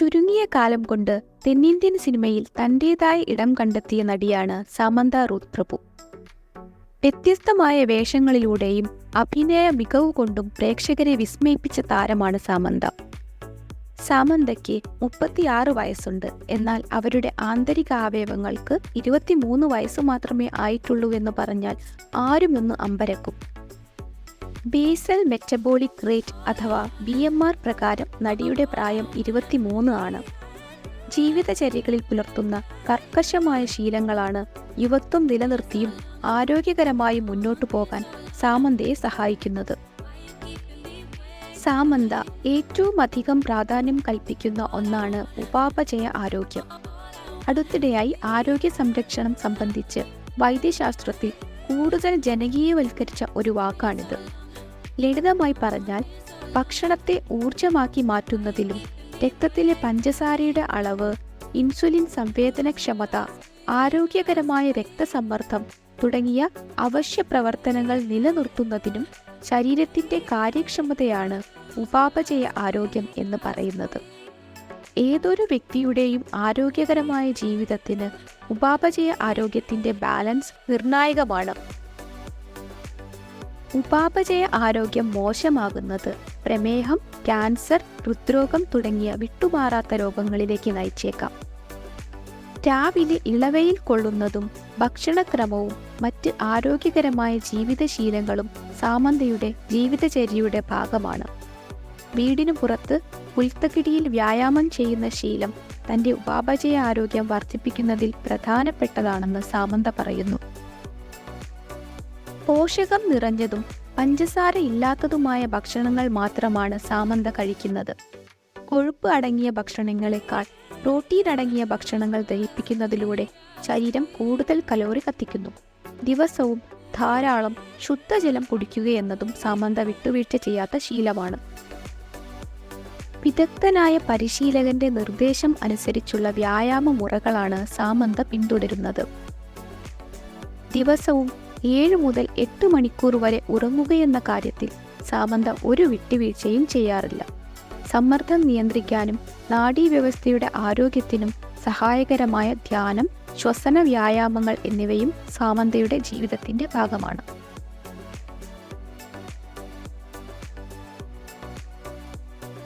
ചുരുങ്ങിയ കാലം കൊണ്ട് തെന്നിന്ത്യൻ സിനിമയിൽ തന്റേതായ ഇടം കണ്ടെത്തിയ നടിയാണ് സമന്ത റൂത്ത് പ്രഭു വ്യത്യസ്തമായ വേഷങ്ങളിലൂടെയും അഭിനയ മികവ് കൊണ്ടും പ്രേക്ഷകരെ വിസ്മയിപ്പിച്ച താരമാണ് സാമന്ത. സാമന്തയ്ക്ക് മുപ്പത്തിയാറ് വയസ്സുണ്ട്. എന്നാൽ അവരുടെ ആന്തരിക അവയവങ്ങൾക്ക് ഇരുപത്തിമൂന്ന് വയസ്സ് മാത്രമേ ആയിട്ടുള്ളൂ എന്ന് പറഞ്ഞാൽ ആരുമൊന്ന് അമ്പരക്കും. ബേസൽ മെറ്റബോളിക് റേറ്റ് അഥവാ ബി എം ആർ പ്രകാരം നടിയുടെ പ്രായം ഇരുപത്തിമൂന്ന് ആണ്. ജീവിതചര്യകളിൽ പുലർത്തുന്ന കർക്കശമായ ശീലങ്ങളാണ് യുവത്വം നിലനിർത്തിയും ആരോഗ്യകരമായി മുന്നോട്ടു പോകാൻ സാമന്തയെ സഹായിക്കുന്നത്. സാമന്ത ഏറ്റവും അധികം പ്രാധാന്യം കൽപ്പിക്കുന്ന ഒന്നാണ് ഉപാപചയ ആരോഗ്യം. അടുത്തിടെയായി ആരോഗ്യ സംരക്ഷണം സംബന്ധിച്ച് വൈദ്യശാസ്ത്രത്തിൽ കൂടുതൽ ജനകീയവൽക്കരിച്ച ഒരു വാക്കാണിത്. ലളിതമായി പറഞ്ഞാൽ ഭക്ഷണത്തെ ഊർജമാക്കി മാറ്റുന്നതിലും രക്തത്തിലെ പഞ്ചസാരയുടെ അളവ് ഇൻസുലിൻ സംവേദനക്ഷമത ആരോഗ്യകരമായ രക്തസമ്മർദ്ദം തുടങ്ങിയ അവശ്യ പ്രവർത്തനങ്ങൾ നിലനിർത്തുന്നതിനും ശരീരത്തിന്റെ കാര്യക്ഷമതയാണ് ഉപാപചയ ആരോഗ്യം എന്ന് പറയുന്നത്. ഏതൊരു വ്യക്തിയുടെയും ആരോഗ്യകരമായ ജീവിതത്തിന് ഉപാപചയ ആരോഗ്യത്തിന്റെ ബാലൻസ് നിർണായകമാണ്. ഉപാപചയ ആരോഗ്യം മോശമാകുന്നത് പ്രമേഹം ക്യാൻസർ ഹൃദ്രോഗം തുടങ്ങിയ വിട്ടുമാറാത്ത രോഗങ്ങളിലേക്ക് നയിച്ചേക്കാം. രാവിലെ ഇളവയിൽ കൊള്ളുന്നതും ഭക്ഷണക്രമവും മറ്റ് ആരോഗ്യകരമായ ജീവിതശീലങ്ങളും സാമന്തയുടെ ജീവിതചര്യയുടെ ഭാഗമാണ്. വീടിനു പുറത്ത് പുൽത്തകിടിയിൽ വ്യായാമം ചെയ്യുന്ന ശീലം തന്റെ ഉപാപചയ ആരോഗ്യം വർദ്ധിപ്പിക്കുന്നതിൽ പ്രധാനപ്പെട്ടതാണെന്ന് സാമന്ത പറയുന്നു. പോഷകം നിറഞ്ഞതും പഞ്ചസാര ഇല്ലാത്തതുമായ ഭക്ഷണങ്ങൾ മാത്രമാണ് സാമന്ത കഴിക്കുന്നത്. കൊഴുപ്പ് അടങ്ങിയ ഭക്ഷണങ്ങളെക്കാൾ പ്രോട്ടീൻ അടങ്ങിയ ഭക്ഷണങ്ങൾ ദഹിപ്പിക്കുന്നതിലൂടെ ശരീരം കൂടുതൽ കലോറി കത്തിക്കുന്നു. ദിവസവും ധാരാളം ശുദ്ധജലം കുടിക്കുകയെന്നതും സാമന്ത വിട്ടുവീഴ്ച ചെയ്യാത്ത ശീലമാണ്. വിദഗ്ധനായ പരിശീലകന്റെ നിർദ്ദേശം അനുസരിച്ചുള്ള വ്യായാമ മുറകളാണ് സാമന്ത പിന്തുടരുന്നത്. ദിവസവും ഏഴ് മുതൽ എട്ട് മണിക്കൂർ വരെ ഉറങ്ങുകയെന്ന കാര്യത്തിൽ സാമന്ത ഒരു വിട്ടുവീഴ്ചയും ചെയ്യാറില്ല. സമ്മർദ്ദം നിയന്ത്രിക്കാനും നാഡീവ്യവസ്ഥയുടെ ആരോഗ്യത്തിനും സഹായകരമായ ധ്യാനം ശ്വസന വ്യായാമങ്ങൾ എന്നിവയും സാമന്തയുടെ ജീവിതത്തിന്റെ ഭാഗമാണ്.